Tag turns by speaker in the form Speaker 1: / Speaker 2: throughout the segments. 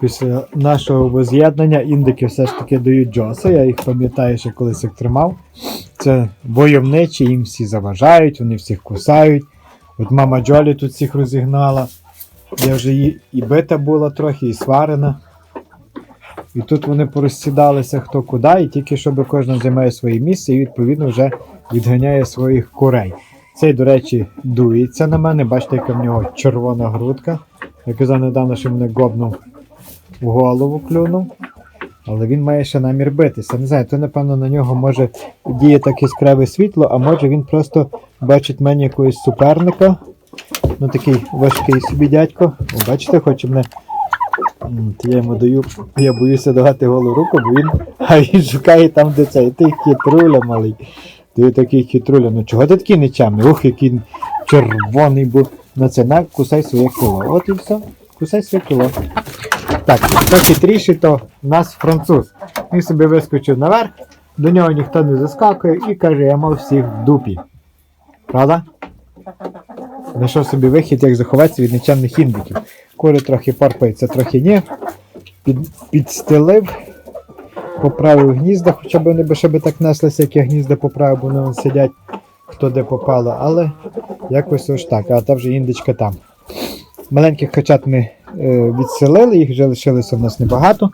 Speaker 1: Після нашого воз'єднання індики все ж таки дають джоси. Я їх пам'ятаю, що колись їх тримав. Це войовничі, їм всі заважають, вони всіх кусають. От мама Джолі тут всіх розігнала. Я вже і, і бита була трохи, і сварена. І тут вони порозсідалися хто куди, і тільки щоб кожен займає своє місце і відповідно вже відганяє своїх курей. Цей, до речі, дується на мене. Бачите, яка в нього червона грудка. Я казав недавно, що мене гобнув в голову клюнув. Але він має ще намір битися. Не знаю, то напевно на нього може діє таке яскраве світло, а може він просто бачить мене якогось суперника. Ну такий важкий собі дядько. О, бачите, хоче мене. Я йому даю, я боюся давати голу руку, бо він, а він шукає там, де цей. Ти хитруля малий. Ти такий хитруля. Ну чого ти такий нечемний? Ух, який червоний був. На це на кусай своє коло. От і все. Кусай своє коло. Так, хто хитріший, то в нас француз. Він собі вискочив наверх, до нього ніхто не заскакує і каже, я мав всіх в дупі. Правда? Знайшов собі вихід, як заховатися від нечемних індиків. Кури трохи порпаються, трохи ні. Під, підстелив, поправив гнізда, хоча б вони би ще так неслися, як я гнізда поправив, бо вони сидять хто де попало, але якось ось так, а та вже індичка там. Маленьких качат ми е, відселили, їх вже лишилося в нас небагато.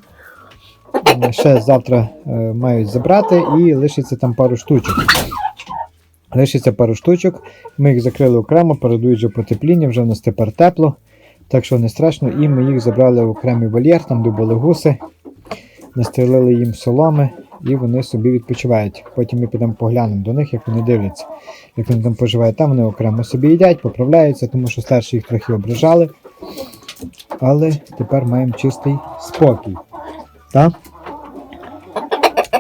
Speaker 1: Е, Ще завтра е, мають забрати і лишиться там пару штучок. Лишиться пару штучок. Ми їх закрили окремо, передають вже потепління, вже в нас тепер тепло. Так що не страшно, і ми їх забрали в окремий вольєр, там де були гуси, настрілили їм соломи і вони собі відпочивають. Потім ми підемо поглянемо до них, як вони дивляться. Як вони там поживають, там вони окремо собі їдять, поправляються, тому що старші їх трохи ображали. Але тепер маємо чистий спокій. Так?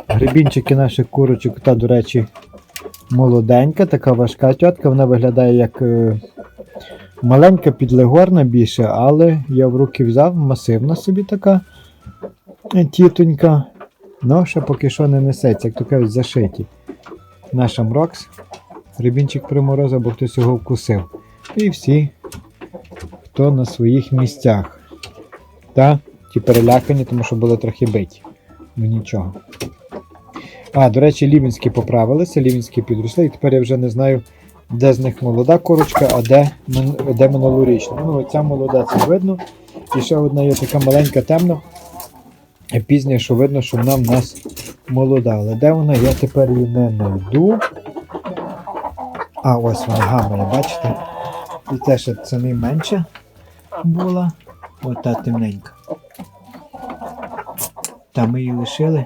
Speaker 1: Грибінчики наших курочок, та, до речі, молоденька, така важка тітка, вона виглядає як е, маленька підлегорна більше, але я в руки взяв, масивна собі така е, тітонька. Ну, ще поки що не несеться, як то кажуть, зашиті. Наша Мрокс. Рибінчик приморозив, бо хтось його вкусив. І всі, хто на своїх місцях. Та, ті перелякані, тому що були трохи биті. Ну нічого. А, до речі, лівінські поправилися, лівінські підросли, і тепер я вже не знаю, де з них молода курочка, а де, де минулорічна. Ну, оця молода, це видно. І ще одна є така маленька темна. І Пізня, що видно, що вона в нас молода. Але де вона? Я тепер її не знайду. А, ось вона гамає, бачите? І те, що це найменша була. Ота темненька. Та ми її лишили.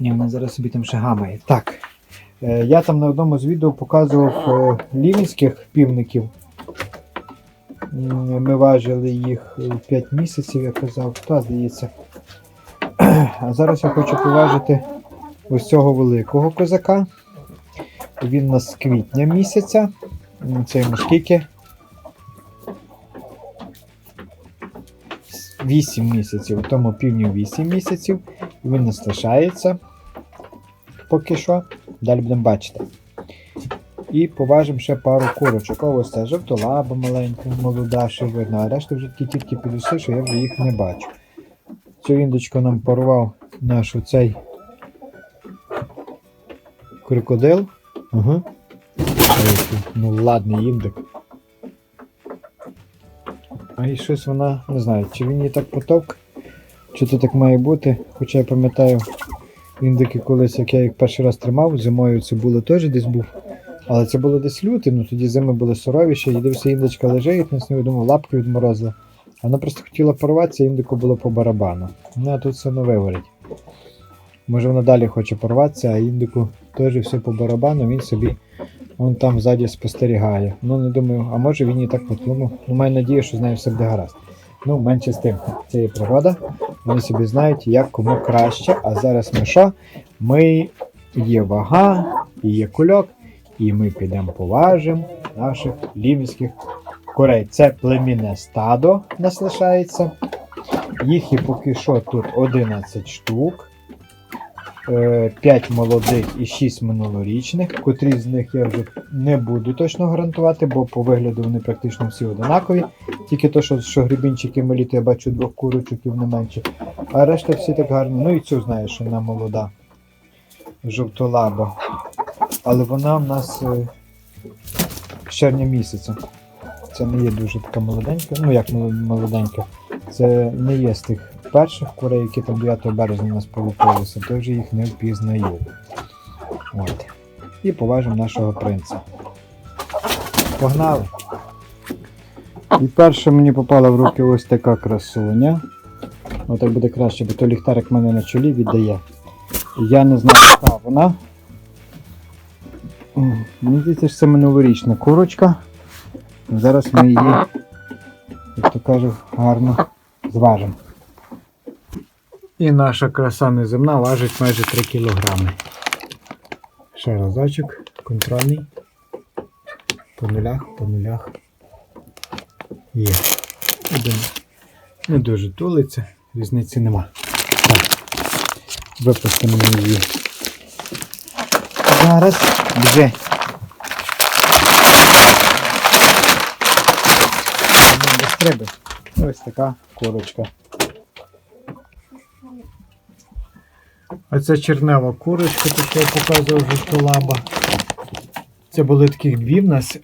Speaker 1: Ні, вона зараз собі там ще гамає. Так. Е, я там на одному з відео показував е, лівінських півників. М, Ми важили їх 5 місяців, я казав, хто здається. А зараз я хочу поважити ось цього великого козака. Він у нас з квітня місяця. Це йому скільки? 8 місяців, тому півню 8 місяців. Він не страшається поки що. Далі будемо бачити. І поважимо ще пару курочок. Ось це жовтолаба маленька, молода, ще видно, а решта вже такі тільки підросли, що я вже їх не бачу. Цю індичку нам порвав наш оцей крокодил. Ага. Ну ладний індик. А і щось вона, не знаю, чи він її так потовк, чи то так має бути. Хоча я пам'ятаю, індики колись, як я їх перший раз тримав, зимою це було теж десь був. Але це було десь лютий, ну тоді зими були суровіші, і дивився, індичка лежить, на снігу думав, лапки відморозила. Вона просто хотіла порватися, індику було по барабану. Ну а тут все не виворить. Може вона далі хоче порватися, а індику теж все по барабану, він собі вон там ззаді спостерігає. Ну не думаю, а може він і так подумав. Ну маю надію, що з нею все буде гаразд. Ну, менше з тим. Це є природа. Вони собі знають, як кому краще. А зараз ми що? Ми є вага, і є кульок, і ми підемо поважимо наших лівських курей. Це племінне стадо нас лишається. Їх і поки що тут 11 штук. 5 молодих і 6 минулорічних, котрі з них я вже не буду точно гарантувати, бо по вигляду вони практично всі одинакові. Тільки то, що, що грибінчики малі, я бачу двох курочок і не менше. А решта всі так гарно. Ну і цю знаєш, вона молода. Жовтолаба. Але вона в нас е, з червня місяця. Це не є дуже така молоденька. Ну як молоденька. Це не є з тих перших курей, які там 9 березня у нас полупилися, то вже їх не впізнаю. От. І поважимо нашого принца. Погнали! І перше мені попала в руки ось така красуня. Отак буде краще, бо то ліхтарик мене на чолі віддає. Я не знаю, яка вона. Мені здається, що це минулорічна курочка. Зараз ми її, як то кажуть, гарно зважимо. І наша краса неземна важить майже 3 кілограми. Ще разочок, контрольний. По нулях, по нулях. Є. Один. Не дуже тулиться, різниці нема. Так. Випустимо її. Зараз вже. Треба. Ось така курочка. А це чернева курочка, що я показував жовтолаба. Це були таких дві в нас.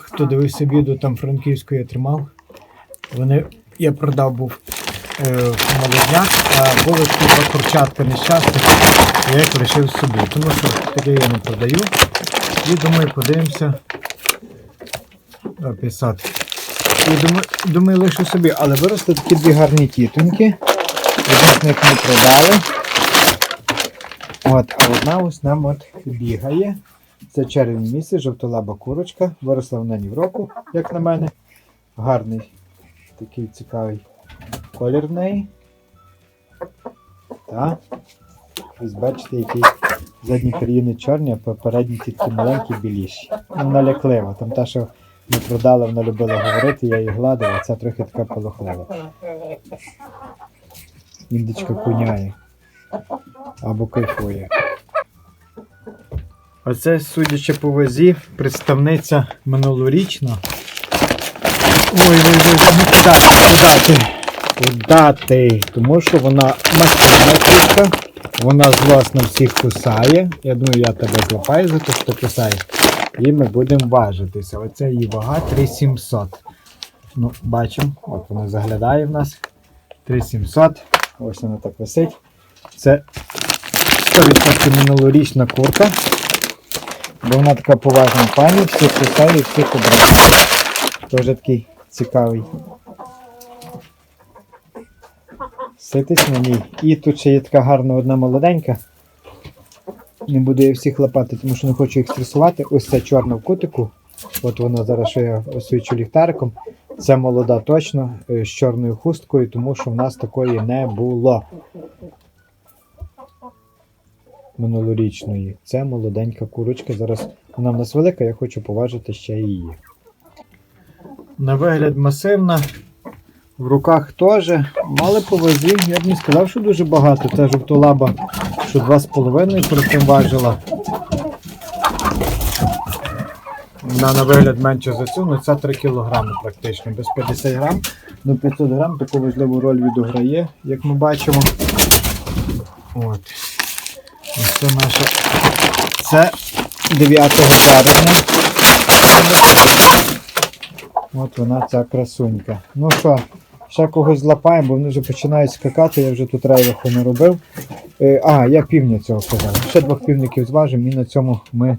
Speaker 1: Хто дивився відео, там франківську я тримав. Вони я продав був е, молодняк, а були такі курчатка нещасних, я їх лишив собі. Тому що таке я не продаю. І думаю, подивимося. Описати. І думаю, думаю, лишу собі, але виросли такі дві гарні тітоньки. Одну з них ми продали. От, а одна ось нам от бігає. Це червень місяць, жовтолаба курочка. Виросла вона ні в року, як на мене. Гарний такий цікавий колір в неї. Так. Ось бачите, який задні країни чорні, а попередні тільки маленькі біліші. Ну, Наляклива. Там та, що ми продали, вона любила говорити, я її гладив, а ця трохи така полохлива. Індичка куняє. Або кайфує. Оце, судячи по вазі, представниця минулорічна. Ой, ой, ой, ой, ну куди ти, куди ти? Тому що вона кішка, вона злосно всіх кусає. Я думаю, я тебе злапаю за те, що кусаєш. І ми будемо важитися. Оце її вага 3700. Ну, бачимо, от вона заглядає в нас. 3700. Ось вона так висить. Це 100% минулорічна курка. Бо вона така поважна пані, всіх кусає, всіх ображає. Теж такий цікавий. Ситись на ній. І тут ще є така гарна одна молоденька. Не буду я всіх лапати, тому що не хочу їх стресувати. Ось ця чорна в кутику. От вона зараз що я освічу ліхтариком. Це молода точно е, з чорною хусткою, тому що в нас такої не було. Минулорічної. Це молоденька курочка. Зараз вона в нас велика, я хочу поважити ще її. На вигляд масивна. В руках теж. Мали по. Я б не сказав, що дуже багато. Це жовтолаба, що 2,5 притим важила. Вона на вигляд менше за цю, ну це 3 кг практично, без 50 грам. Ну 500 грам таку важливу роль відіграє, як ми бачимо. От. Ось це наша. Це 9 березня. От вона ця красунька. Ну що, ще когось злапаємо, бо вони вже починають скакати, я вже тут рейваху не робив. Е, а, я півня цього казав. Ще двох півників зважимо і на цьому ми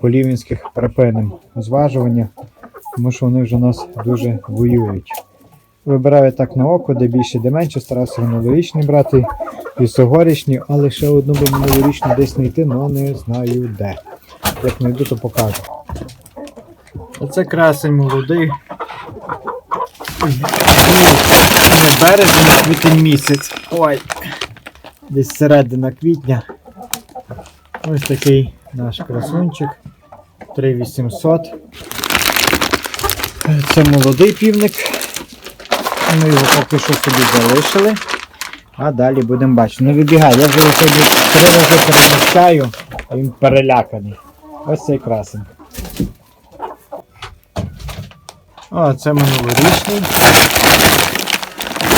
Speaker 1: полівінських припинимо зважування, тому що вони вже нас дуже воюють. Вибираю так на око, де більше, де менше, старався минулорічний брати, пісогорічні, але ще одну би минулорічну десь знайти, але не знаю де. Як знайду, то покажу. Оце красень молодий. Не березень, квітень місяць. Ой. Десь середина квітня. Ось такий наш красунчик. 3800. Це молодий півник. Ми його поки що собі залишили. А далі будемо бачити. Не вибігай, я вже сьогодні три рази переміщаю, а він переляканий. Ось цей красень. О, це минулорічний.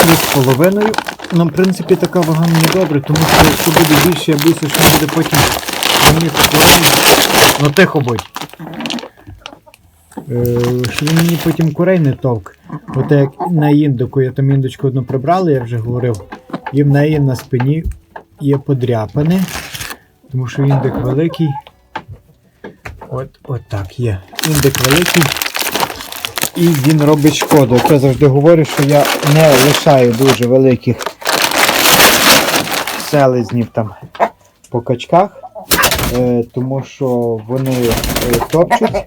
Speaker 1: Три з половиною. Ну, в принципі, така вага мені добре, тому що якщо буде більше, я боюся, що буде потім мені. Ну тихо будь. Е, що він мені потім курей не товк. От як на індику, я там індочку одну прибрали, я вже говорив. І в неї на спині є подряпини, тому що індик великий. От, от так є. Індик великий. І він робить шкоду. Я завжди говорю, що я не лишаю дуже великих селезнів там по качках, е, тому що вони е, топчуть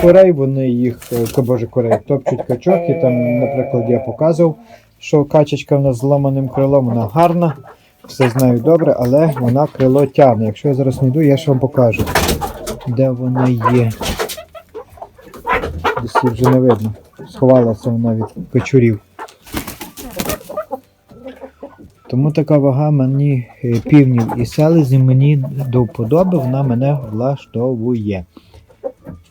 Speaker 1: курей, вони їх, е, боже, курей, топчуть качок, і там, наприклад, я показував, що качечка в нас з зламаним крилом, вона гарна, все знаю добре, але вона крило тягне. Якщо я зараз не йду, я ж вам покажу, де вона є. Її вже не видно. Сховалася вона від качурів. Тому така вага мені е, півнів і селезні мені до вподоби, вона мене влаштовує.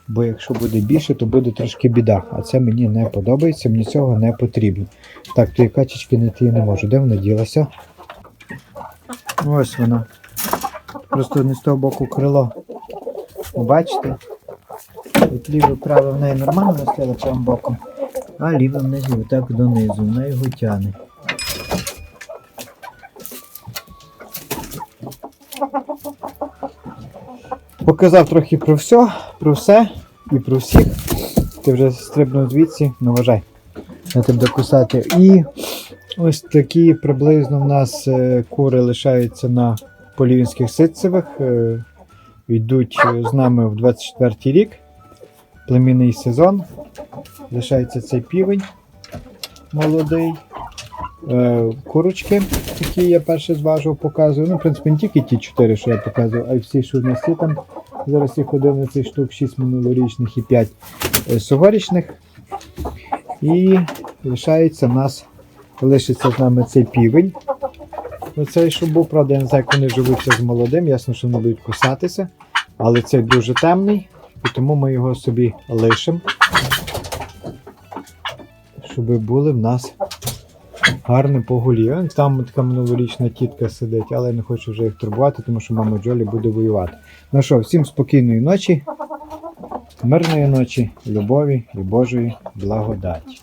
Speaker 1: Бо якщо буде більше, то буде трошки біда. А це мені не подобається, мені цього не потрібно. Так, тої качечки знайти я не можу. Де вона ділася? Ось вона. Просто не з того боку крило. Бачите? От ліве праве в неї нормально настояло правим боком, а ліве внизу, так донизу, вона його тягне. Показав трохи про все, про все і про всіх. Ти вже стрибнув звідси, ну вважай. Я тебе буду кусати. І ось такі приблизно в нас е, кури лишаються на полівінських ситцевих. Е, йдуть е, з нами в 24 рік. Племінний сезон. Лишається цей півень молодий. Е, курочки, які я перше зважив, показую. Ну, в принципі, не тільки ті чотири, що я показував, а й всі, що в нас є там. Зараз їх 11 штук, 6 минулорічних і 5 е, цьогорічних. І лишається в нас, лишиться з нами цей півень. Оцей, що був, правда, я не знаю, як вони живуться з молодим, ясно, що вони будуть кусатися. Але цей дуже темний, і тому ми його собі лишимо. Щоб були в нас гарне погулі. Там така минулорічна тітка сидить, але я не хочу вже їх турбувати, тому що мама Джолі буде воювати. Ну що, всім спокійної ночі, мирної ночі, любові і Божої благодаті.